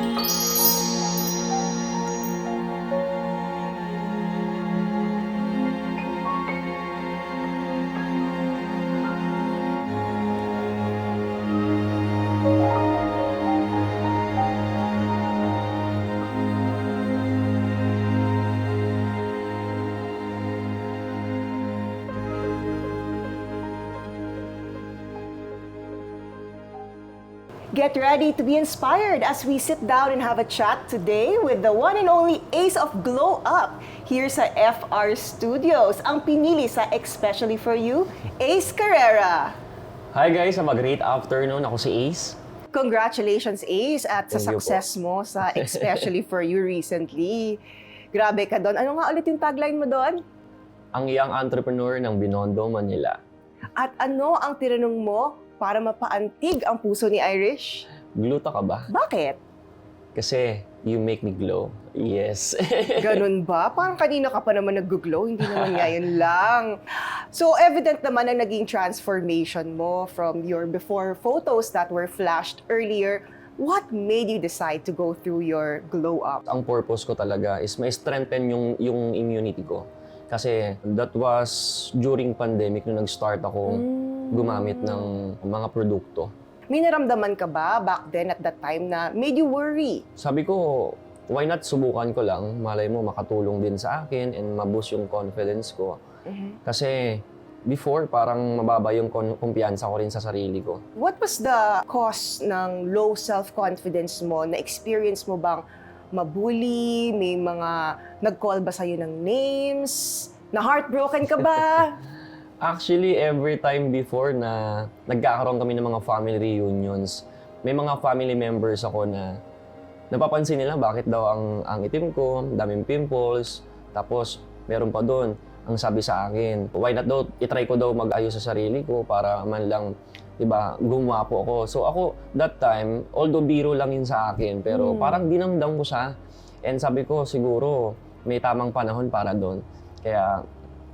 Música Get ready to be inspired as we sit down and have a chat today with the one and only Ace of Glow Up here sa FR Studios, ang pinili sa Especially For You, Ace Carrera. Hi guys, have a great afternoon. Ako si Ace. Congratulations, Ace, at sa Thank you success mo sa Especially For You recently. Grabe ka doon. Ano nga ulit yung tagline mo doon? Ang young entrepreneur ng Binondo, Manila. At ano ang tinanong mo para mapaantig ang puso ni Irish? Gluta ka ba? Bakit? Kasi you make me glow. Yes. Ganun ba? Parang kanina ka pa naman nag-glow, hindi naman ngayon lang. So evident naman ang naging transformation mo from your before photos that were flashed earlier. What made you decide to go through your glow up? Ang purpose ko talaga is may strengthen yung, yung immunity ko. Kasi that was during pandemic nung nag-start ako gumamit ng mga produkto. May naramdaman ka ba back then at that time na made you worry? Sabi ko, why not subukan ko lang? Malay mo, makatulong din sa akin and maboost yung confidence ko. Kasi before, parang mababa yung kon- kumpiyansa ko rin sa sarili ko. What was the cause ng low self-confidence mo? Na-experience mo bang mabully? May mga nag-call ba sa'yo ng names? Na heartbroken ka ba? Actually, every time before na nagkakaroon kami ng mga family reunions, may mga family members ako na napapansin nila bakit daw ang, ang itim ko, daming pimples, tapos meron pa doon, ang sabi sa akin, why not daw, itry ko daw mag-ayos sa sarili ko para man lang, di ba, gumapo ako. So ako, that time, although biro lang yun sa akin, pero parang dinamdam ko siya. And sabi ko, siguro, may tamang panahon para doon. Kaya,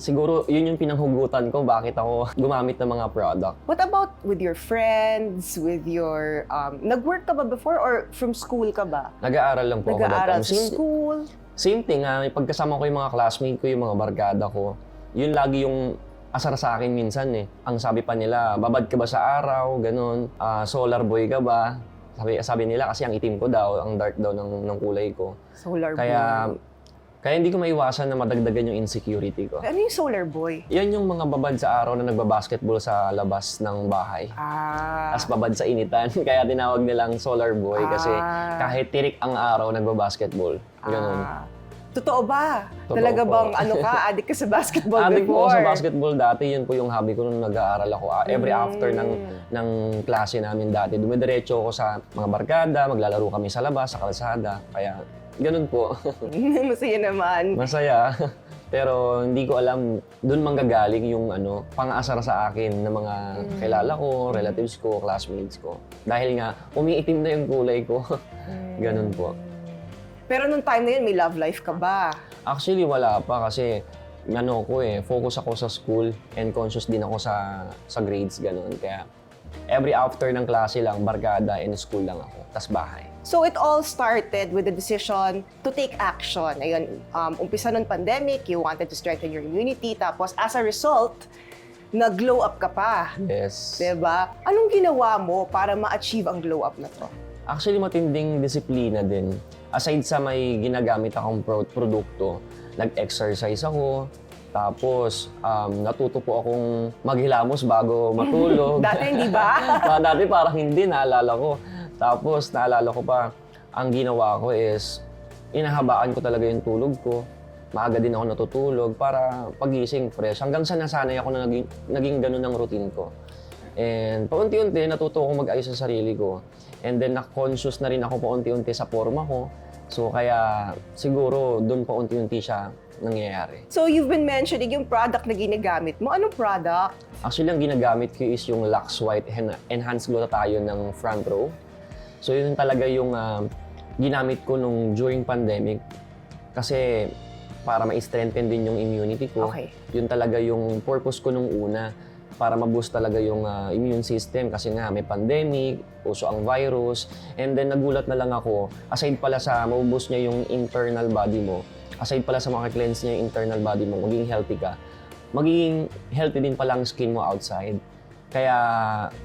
siguro, yun yung pinanghugutan ko bakit ako gumamit ng mga product. What about with your friends, with your... Um, nag-work ka ba before or from school ka ba? Nag-aaral lang po ako Nag-aaral time. sa Same, school? same thing, ah, may pagkasama ko yung mga classmate ko, yung mga barkada ko, yun lagi yung asar sa akin minsan eh. Ang sabi pa nila, babad ka ba sa araw, ganun, Ah, solar boy ka ba? Sabi, sabi nila kasi ang itim ko daw, ang dark daw ng, ng kulay ko. Solar Kaya, boy. Kaya hindi ko maiwasan na madagdagan yung insecurity ko. Ano yung solar boy? Yan yung mga babad sa araw na nagbabasketball sa labas ng bahay. Ah. As babad sa initan. Kaya tinawag nilang solar boy kasi Ah. kahit tirik ang araw, nagbabasketball. Ganun. Ah. Totoo ba? Totoo Talaga po. bang ano ka, adik ka sa basketball Adik po before? ako sa basketball dati, yun po yung hobby ko nung nag-aaral ako. Ah, Every Mm. after ng ng klase namin dati, dumidiretso ako sa mga barkada, maglalaro kami sa labas, sa kalsada. Kaya ganun po. Masaya naman. Masaya. Pero hindi ko alam doon manggagaling yung ano, pang-asar sa akin ng mga Mm. kilala ko, relatives ko, classmates ko. Dahil nga, umiitim na yung kulay ko. Ganun po. Pero nung time na yun, may love life ka ba? Actually, wala pa kasi ano ko eh, focus ako sa school and conscious din ako sa sa grades, ganun. Kaya every after ng klase lang, barkada and school lang ako, tas bahay. So it all started with the decision to take action. Ayun, um, umpisa nun pandemic, you wanted to strengthen your immunity, tapos as a result, nag-glow up ka pa. Yes. 'Di ba? Anong ginawa mo para ma-achieve ang glow up na to? Actually, matinding disiplina din. Aside sa may ginagamit akong pro- produkto, nag-exercise ako, tapos um, natuto po akong maghilamos bago matulog. Dati hindi ba? Pa- Dati parang hindi, naalala ko. Tapos naalala ko pa, ang ginawa ko is, inahabaan ko talaga yung tulog ko. Maaga din ako natutulog para pagising fresh. Hanggang sa nasanay ako na naging, naging ganun ang routine ko. And paunti-unti, natuto ako mag-ayos sa sarili ko. And then, na-conscious na rin ako paunti-unti sa forma ko. So, kaya siguro doon paunti-unti siya nangyayari. So you've been mentioning yung product na ginagamit mo. Anong product? Actually, ang ginagamit ko is yung Lux White Enhanced Glutathione ng Front Row. So, yun talaga yung ah, ginamit ko nung during pandemic. Kasi para ma-strengthen din yung immunity ko. Okay. Yun talaga yung purpose ko nung una. para ma-boost talaga yung ah, immune system kasi nga may pandemic, uso ang virus, and then nagulat na lang ako, aside pala sa mabuboost niya yung internal body mo, aside pala sa maka-cleanse niya yung internal body mo, maging healthy ka, magiging healthy din pala ang skin mo outside. Kaya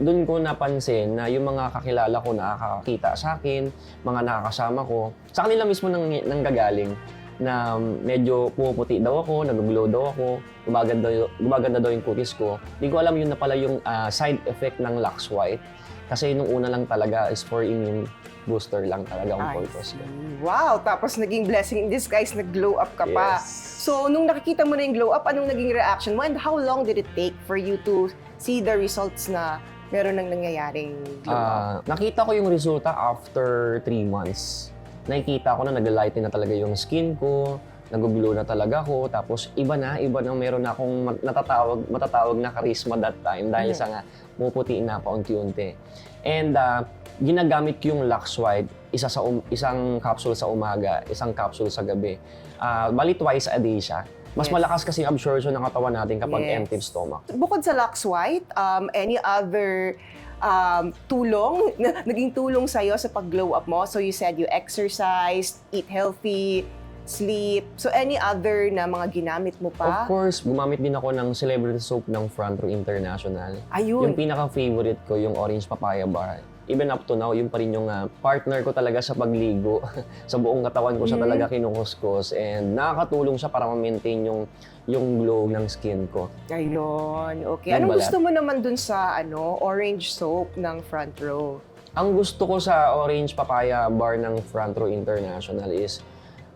doon ko napansin na yung mga kakilala ko na nakakakita sa akin, mga nakakasama ko, sa kanila mismo nang, nanggagaling na medyo pumuputi daw ako, nag-glow daw ako, gumaganda, gumaganda daw yung kutis ko. Hindi ko alam yun na pala yung ah, side effect ng Lux White. Kasi nung una lang talaga is for immune booster lang talaga ang purpose ko. Wow, tapos naging blessing in disguise, nag-glow up ka pa. Yes. So, nung nakikita mo na yung glow up, anong naging reaction mo? And how long did it take for you to see the results na meron nang nangyayaring glow up? Ah, nakita ko yung resulta after 3 months. Nakikita ko na nag-lighten na talaga yung skin ko, nag-glow na talaga ako, tapos iba na, iba na meron na akong mat- natatawag, matatawag na charisma that time dahil Mhm. sa nga puputi na paunti-unti. And ah, ginagamit ko yung Lux White, isa sa um- isang capsule sa umaga, isang capsule sa gabi. Ah, bali twice a day siya. Mas Yes. malakas kasi yung absorption ng katawan natin kapag Yes. empty stomach. Bukod sa Lux White, um, any other um, tulong, na, naging tulong sa'yo sa pag-glow up mo? So you said you exercise, eat healthy, sleep. So any other na mga ginamit mo Of pa? course, gumamit din ako ng celebrity soap ng Front Row International. Yung Ayun. pinaka-favorite ko, yung Orange Papaya Bar. Even up to now, yung pa rin yung ah, partner ko talaga sa pagligo. sa buong katawan ko siya Mm. talaga kinukuskus. And nakakatulong siya para ma-maintain yung, yung glow ng skin ko. Ayun. Okay. Yan Anong balat. gusto mo naman dun sa ano orange soap ng front row? Ang gusto ko sa Orange Papaya Bar ng Front Row International is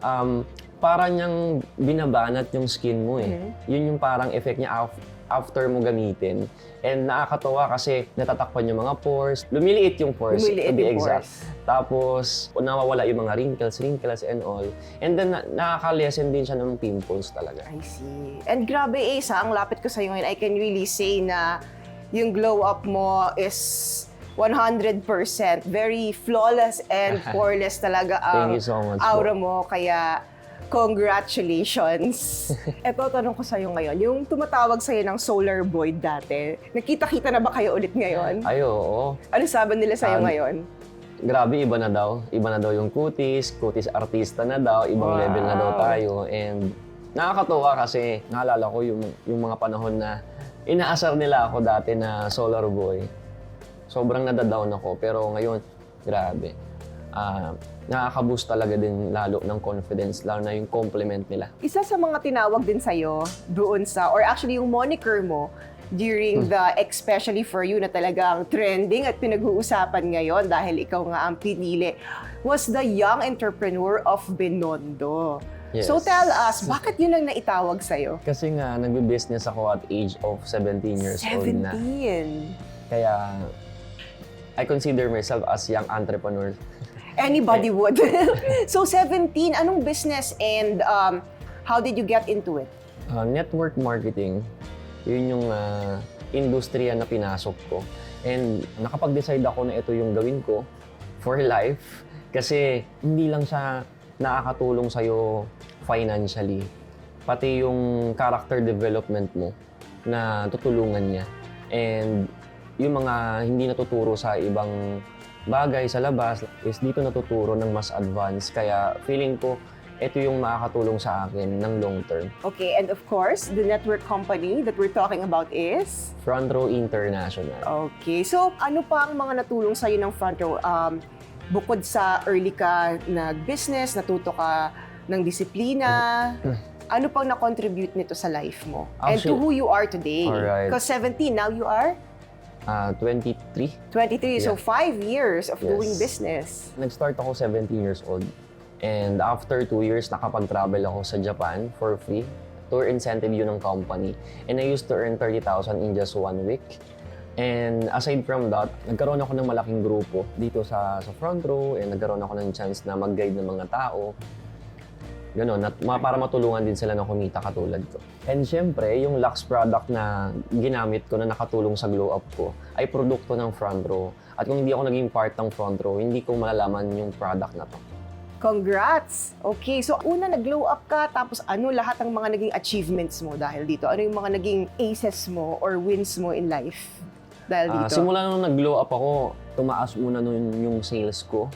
um, para niyang binabanat yung skin mo eh. Mhm. Yun yung parang effect niya af- after mo gamitin. And nakakatawa kasi natatakpan yung mga pores. Lumiliit yung pores, Lumiliit to be yung exact. pores. Tapos, nawawala yung mga wrinkles, wrinkles and all. And then, na- nakaka-lessen din siya ng pimples talaga. I see. And grabe ha, ang lapit ko sa'yo ngayon, I can really say na yung glow up mo is 100%. Very flawless and poreless talaga ang Thank you so much aura po. mo. Kaya, congratulations. Eto, tanong ko sa'yo ngayon, yung tumatawag sa'yo ng solar boy dati, nakita-kita na ba kayo ulit ngayon? Ay, oo. Ano sabi nila sa'yo Um, ngayon? Grabe, iba na daw. Iba na daw yung kutis, kutis artista na daw, ibang Wow. level na daw tayo. And nakakatuwa kasi naalala ko yung, yung mga panahon na inaasar nila ako dati na solar boy. Sobrang nadadown ako, pero ngayon, grabe. Ah, nakaka-boost talaga din lalo ng confidence, lalo na yung compliment nila. Isa sa mga tinawag din sa'yo doon sa, or actually yung moniker mo during Hmm. the especially for you na talagang trending at pinag-uusapan ngayon dahil ikaw nga ang pinili, was the young entrepreneur of Benondo. Yes. So tell us, bakit yun ang naitawag sa'yo? Kasi nga, nagbe-business ako at age of 17 years old na. 17. Kaya, I consider myself as young entrepreneur. Anybody would. so 17, anong business and um, how did you get into it? Uh, network marketing, yun yung uh, industriya na pinasok ko. And nakapag-decide ako na ito yung gawin ko for life kasi hindi lang siya nakakatulong sa'yo financially, pati yung character development mo na tutulungan niya. And yung mga hindi natuturo sa ibang bagay sa labas is dito natuturo ng mas advanced. Kaya feeling ko, ito yung makakatulong sa akin ng long term. Okay, and of course, the network company that we're talking about is? Front Row International. Okay. So, ano pa ang mga natulong sa'yo ng front row? Um, bukod sa early ka nag-business, natuto ka ng disiplina, ano pang na-contribute nito sa life mo? And to Actually- who you are today? Because 17, now you are Ah, 23. 23. So, Yeah. five years of Yes. doing business. Nag-start ako 17 years old. And after two years, nakapag-travel ako sa Japan for free. Tour incentive yun ng company. And I used to earn 30,000 in just one week. And aside from that, nagkaroon ako ng malaking grupo dito sa, sa front row and nagkaroon ako ng chance na mag-guide ng mga tao. Ganon, at ma- para matulungan din sila na kumita katulad ko. And syempre, yung Lux product na ginamit ko na nakatulong sa glow up ko ay produkto ng front row. At kung hindi ako naging part ng front row, hindi ko malalaman yung product na to. Congrats! Okay, so una nag-glow up ka, tapos ano lahat ng mga naging achievements mo dahil dito? Ano yung mga naging aces mo or wins mo in life dahil Ah, dito? simula nung nag-glow up ako, tumaas muna nun yung sales ko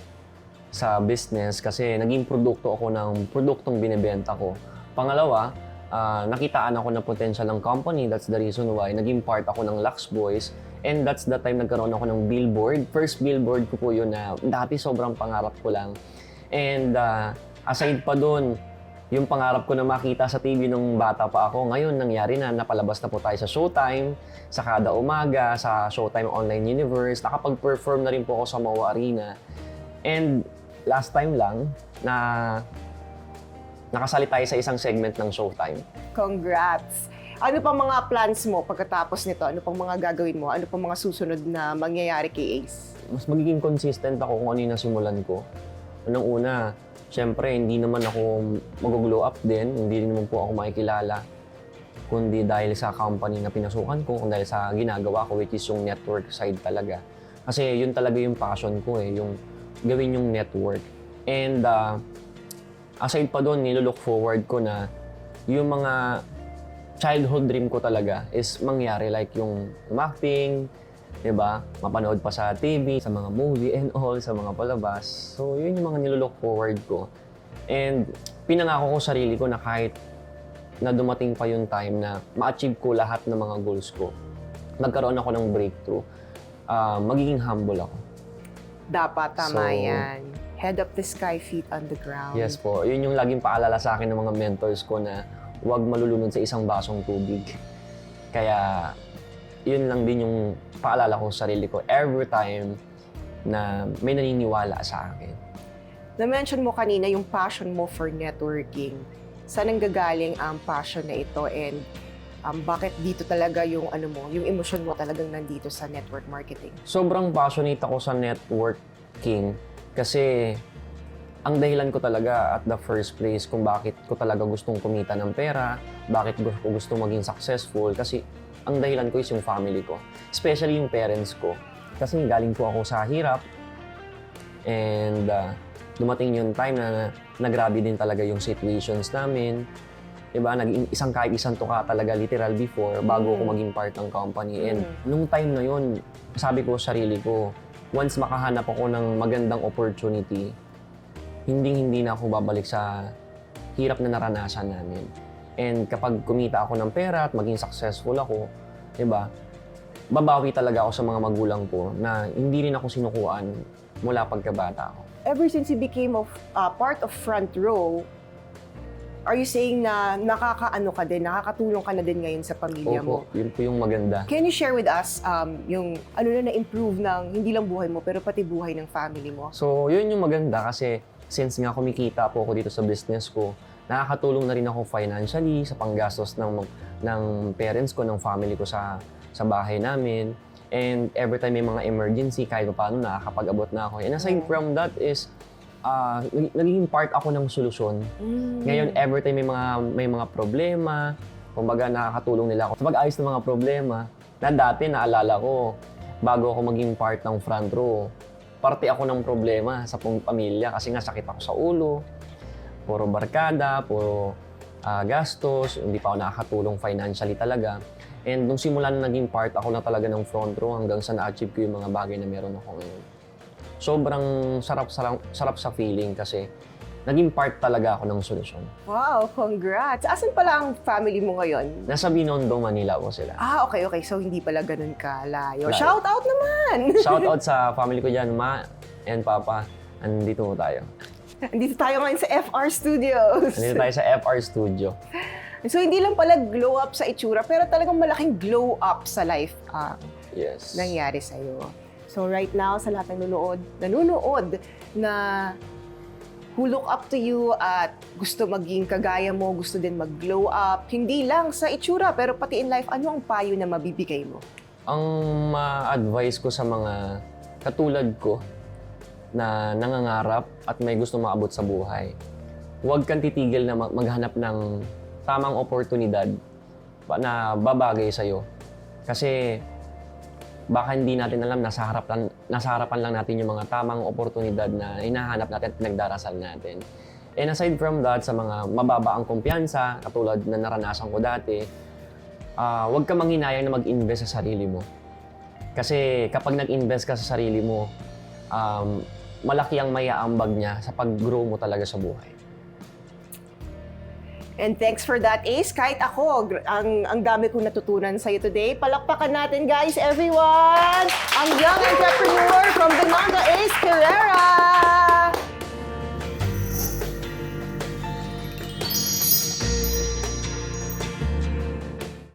sa business kasi naging produkto ako ng produktong binebenta ko. Pangalawa, ah, nakitaan ako ng potential ng company. That's the reason why naging part ako ng Lux Boys. And that's the time nagkaroon ako ng billboard. First billboard ko po yun na dati sobrang pangarap ko lang. And ah, aside pa dun, yung pangarap ko na makita sa TV nung bata pa ako, ngayon nangyari na, napalabas na po tayo sa Showtime, sa kada umaga, sa Showtime Online Universe, nakapag-perform na rin po ako sa MOA Arena. And last time lang, na nakasali tayo sa isang segment ng Showtime. Congrats! Ano pang mga plans mo pagkatapos nito? Ano pang mga gagawin mo? Ano pang mga susunod na mangyayari kay Ace? mas magiging consistent ako kung ano yung nasimulan ko. Unang una, syempre, hindi naman ako mag-glow up din, hindi naman po ako makikilala. Kundi dahil sa company na pinasukan ko, kung dahil sa ginagawa ko, which is yung network side talaga. Kasi yun talaga yung passion ko eh, yung gawin yung network. And uh, aside pa doon, nilolook forward ko na yung mga childhood dream ko talaga is mangyari like yung acting, 'di ba? Mapanood pa sa TV, sa mga movie and all, sa mga palabas. So, yun yung mga nilolook forward ko. And pinangako ko sarili ko na kahit na dumating pa yung time na ma-achieve ko lahat ng mga goals ko, nagkaroon ako ng breakthrough, ah, magiging humble ako. Dapat, tama So- yan. Head up the sky, feet on the ground. Yes po, yun yung laging paalala sa akin ng mga mentors ko na huwag malulunod sa isang basong tubig. Kaya yun lang din yung paalala ko sa sarili ko every time na may naniniwala sa akin. Na-mention mo kanina yung passion mo for networking. Saan ang gagaling ang passion na ito and um, bakit dito talaga yung ano mo, yung emosyon mo talagang nandito sa network marketing? Sobrang passionate ako sa networking kasi ang dahilan ko talaga at the first place kung bakit ko talaga gustong kumita ng pera, bakit ko gusto maging successful kasi ang dahilan ko is yung family ko. Especially yung parents ko. Kasi galing po ako sa hirap and uh, dumating yung time na, na, na grabe din talaga yung situations namin. Diba? Naging isang kahit isang tuka talaga literal before bago ako Mm. maging part ng company. And Mm. nung time na yun, sabi ko sa sarili ko, once makahanap ako ng magandang opportunity, hindi-hindi na ako babalik sa hirap na naranasan namin. And kapag kumita ako ng pera at maging successful ako, 'di ba? Babawi talaga ako sa mga magulang ko na hindi rin ako sinukuan mula pagkabata ko. Ever since you became of uh, part of front row, are you saying na nakakaano ka din, nakakatulong ka na din ngayon sa pamilya mo? Opo, yun po yung maganda. Can you share with us um, yung ano na na-improve ng hindi lang buhay mo pero pati buhay ng family mo? So, yun yung maganda kasi since nga kumikita po ako dito sa business ko, nakakatulong na rin ako financially sa panggastos ng ng parents ko, ng family ko sa sa bahay namin. And every time may mga emergency, kahit pa paano nakakapag-abot na ako. And aside Mm. from that is, ah, nag- naging part ako ng solusyon. Ngayon, every time may mga, may mga problema, kumbaga nakakatulong nila ako sa pag-ayos ng mga problema, na dati naalala ko, bago ako maging part ng front row, parte ako ng problema sa pamilya kasi nga sakit ako sa ulo, puro barkada, puro ah, gastos, hindi pa ako nakakatulong financially talaga. And nung simula na naging part ako na talaga ng front row hanggang sa na-achieve ko yung mga bagay na meron ako ngayon. Sobrang sarap, sarap, sarap sa feeling kasi naging part talaga ako ng solusyon. Wow, congrats! Asan pala ang family mo ngayon? Nasa Binondo, Manila po sila. Ah, okay, okay. So, hindi pala ganun ka layo. Shout out naman! Shout out sa family ko dyan, Ma and Papa. Andito po tayo. Dito tayo ngayon sa FR Studios. Andito tayo sa FR Studio. So, hindi lang pala glow up sa itsura, pero talagang malaking glow up sa life ang Yes. nangyari sa'yo. So, right now, sa lahat ng nanonood, nanonood na who look up to you at gusto maging kagaya mo, gusto din mag-glow up, hindi lang sa itsura, pero pati in life, ano ang payo na mabibigay mo? Ang ma-advise ko sa mga katulad ko na nangangarap at may gusto maabot sa buhay, huwag kang titigil na mag- maghanap ng tamang oportunidad na babagay sa'yo. Kasi baka hindi natin alam, nasa harapan, nasa harapan lang natin yung mga tamang oportunidad na hinahanap natin at pinagdarasal natin. And aside from that, sa mga mababa ang kumpiyansa, katulad na naranasan ko dati, ah, huwag ka manghinayang na mag-invest sa sarili mo. Kasi kapag nag-invest ka sa sarili mo, um, malaki ang maiaambag niya sa pag-grow mo talaga sa buhay. And thanks for that, Ace. Kahit ako, ang, ang dami kong natutunan sa'yo today. Palakpakan natin, guys, everyone! Ang young entrepreneur from Binondo, Ace Carrera!